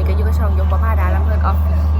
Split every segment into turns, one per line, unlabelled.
นี้ก็ยุ่กชองยกประภาดาลำเพลินออฟเชี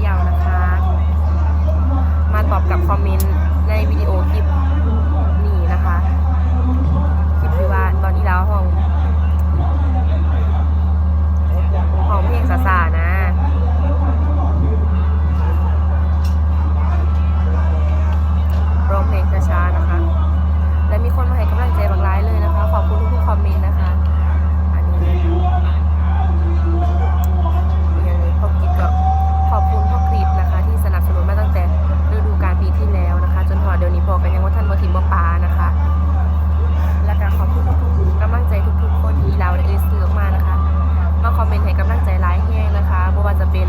อมเมนต์ให้กำลังใจร้ายแห้งนะคะบ่ว่าจะเป็น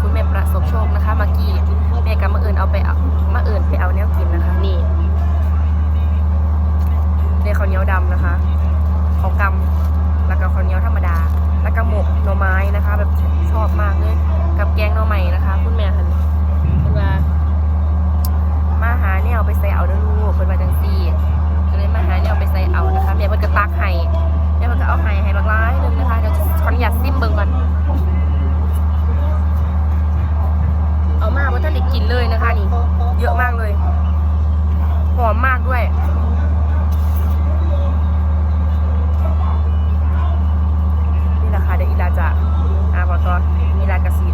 คุณแม่ประสบโชคนะคะมากี้แม่กับมาเอินเอาไปเอามาเอินไปเอาแนวกินนะคะ นี่เนี่ยข้าวเหนียวดำนะคะข้าวกำแล้วก็ข้าวเหนียวธรรมดา แล้วก็หมกหน่อไม้ Eh, mira casi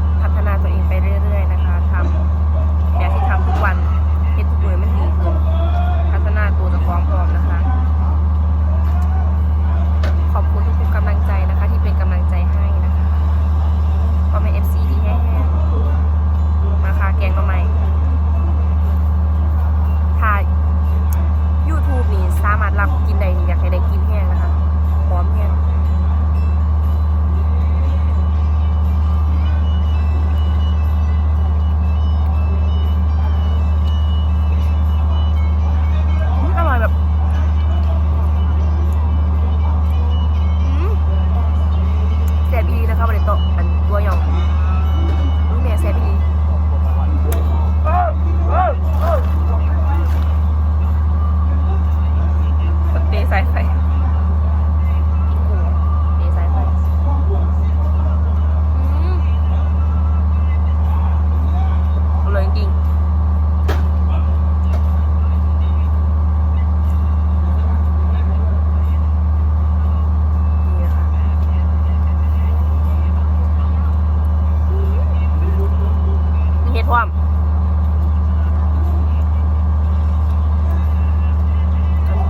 พร้อม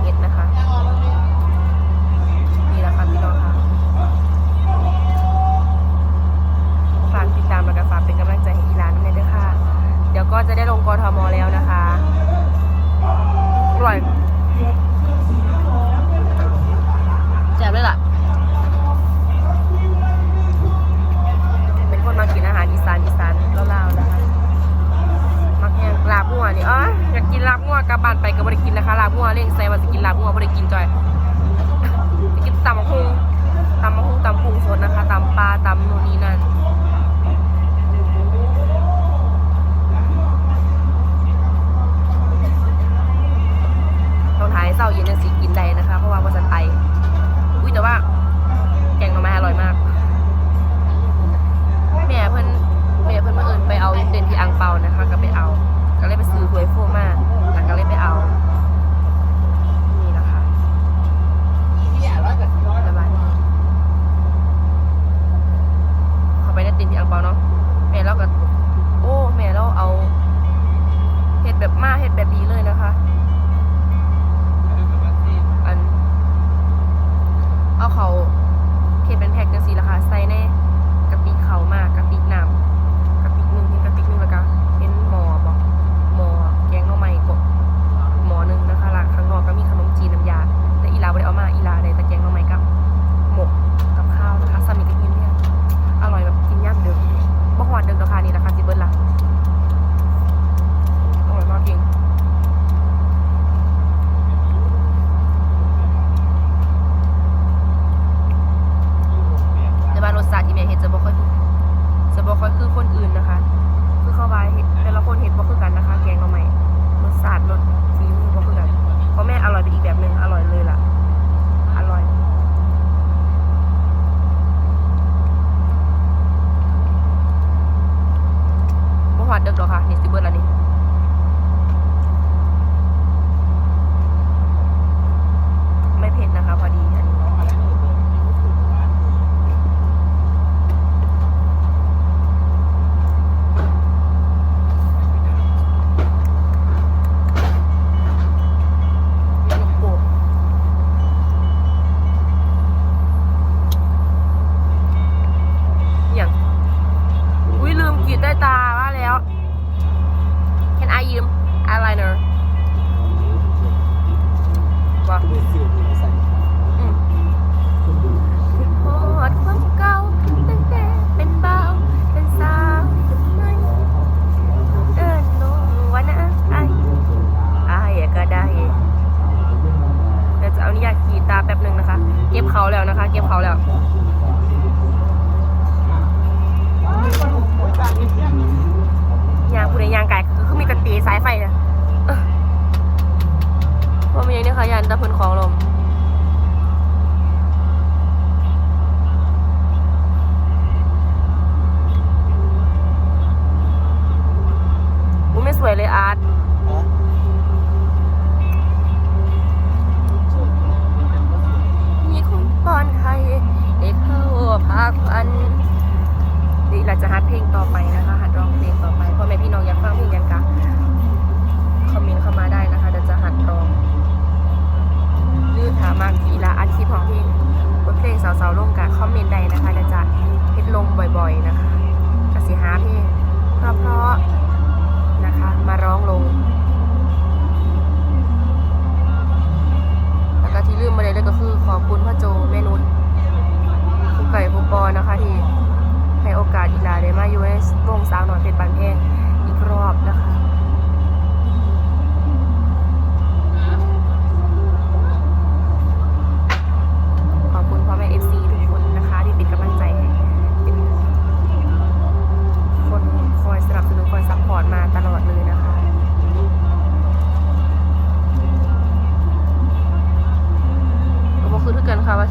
เห็ดนะคะ นี่แหละค่ะพี่น้องคะฝากติดตามแล้กากเป็นกำลังใจให้อีร้านด้วยนะคะ เดี๋ยวก็จะได้ลงกทมแล้วนะคะอร่อยแจ่บเลยล่ะ กินลาบงัวกลับบ้านไปก็บ่ได้กินนะคะลาบงัวเร่งใส่ว่าสิกินลาบงัวบ่ได้กินจอยกินตำมะฮุงตำมะฮุงตำกุ้สดนะคะตำปลาตำโน่นนี่นั่น มาเห็ดแบบนี้เลยนะะ ด้วย่าเก่างแต่เป็นเบาเป็นสาวจนไหนเอิ้หนูว่นะอ้ายอยอะก็ได้เดี๋จะเอานิยากีตาแป๊บหนึ่งนะคะ เก็บเขาแล้วนะคะ เก็บเขาแล้วยางผู้ใดยางไก่คือมีแต่ตีสายไฟเลย ว่ามีอย่างนี้ค่ะยานตะพื้นของลม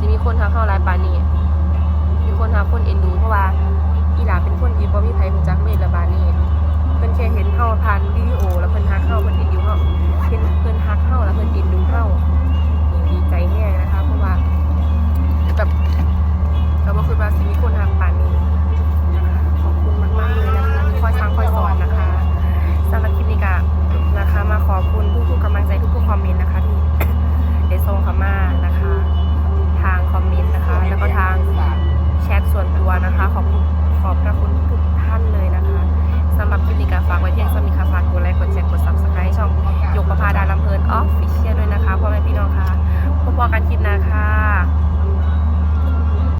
สิมีคนทักเข้าไลน์ปานนี้มีคนทักคนเอ็นดูเพราะว่าอีหลาเป็นคนที่บ่มีไผรู้จักเมธและปานนี้เพิ่นแค่เห็นเข้าผ่านวิดีโอ แล้วเพิ่นทักเข้าเพิ่นเอ็นดูเข้าเห็นเพิ่นทักเข้าแล้วเพิ่นเอ็นดูเข้าดีใจแน่